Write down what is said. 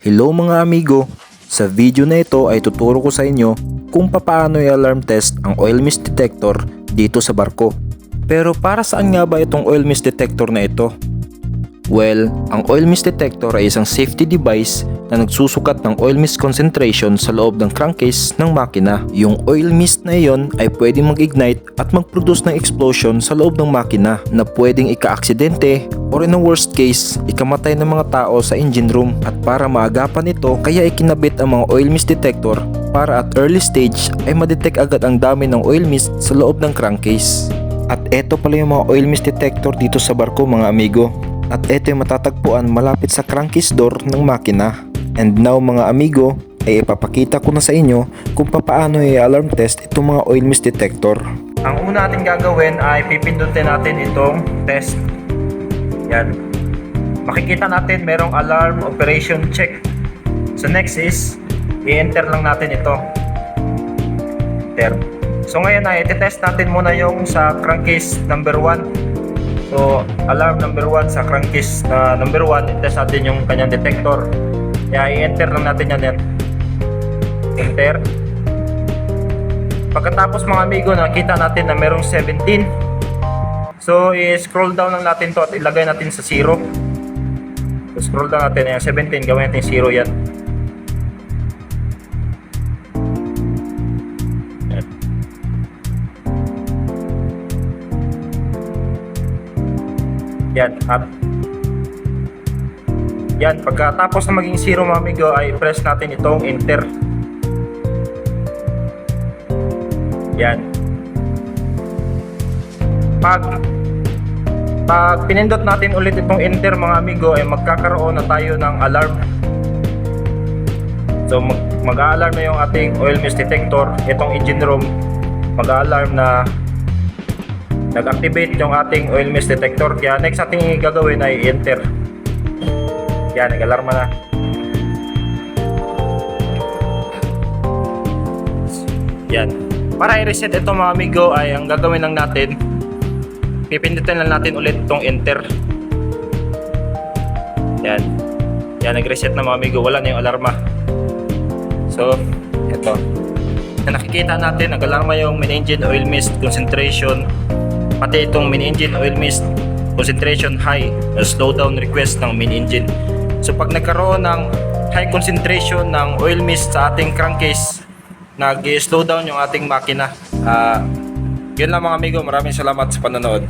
Hello mga amigo! Sa video na ito ay tuturo ko sa inyo kung papaano i-alarm test ang oil mist detector dito sa barko. Pero para saan nga ba itong oil mist detector na ito? Well, ang oil mist detector ay isang safety device na nagsusukat ng oil mist concentration sa loob ng crankcase ng makina. Yung oil mist na iyon ay pwedeng mag-ignite at mag-produce ng explosion sa loob ng makina na pwedeng ika-aksidente or in a worst case, ikamatay ng mga tao sa engine room. At para maagapan ito, kaya ikinabit ang mga oil mist detector para at early stage ay madetect agad ang dami ng oil mist sa loob ng crankcase. At eto pala yung mga oil mist detector dito sa barko mga amigo. At eto yung matatagpuan malapit sa crankcase door ng makina. And now mga amigo, ay ipapakita ko na sa inyo kung papaano i-alarm test itong mga oil mist detector. Ang una natin gagawin ay pipindutin natin itong test. Yan. Makikita natin merong alarm operation check. So next is, i-enter lang natin ito. Enter. So ngayon ay iti-test natin muna yung sa crankcase number 1. So alarm number 1 sa crankcase na number 1, i-test natin yung kanyang detector. Kaya i-enter lang natin yan. yan. Enter. Pagkatapos mga amigo, nakita natin na merong 17. So, i-scroll down lang natin to at ilagay natin sa 0. So, scroll down natin. Ayan, 17. Gawin natin 0 yan. Yan, up. Yan, pagkatapos na maging 0 mga amigo, ay press natin itong enter. Yan. Pag pag pinindot natin ulit itong enter mga amigo ay magkakaroon na tayo ng alarm. So mag, mag-alarm na yung ating oil mist detector, itong engine room mag-alarm na nag-activate yung ating oil mist detector. Kaya next ating gagawin ay enter. Yan, nag-alarma na. Yan. Para i-reset ito mga amigo ay ang gagawin lang natin pipindutin lang natin ulit itong enter. Yan. Yan, nag-reset na mga amigo. Wala na yung alarma. So, ito. Na nakikita natin, nag-alarma yung main engine oil mist concentration. Pati itong main engine oil mist concentration high. Na slow down request ng main engine. So, pag nagkaroon ng high concentration ng oil mist sa ating crankcase, nag-slow down yung ating makina. Ah, yun lang mga amigo, maraming salamat sa panonood.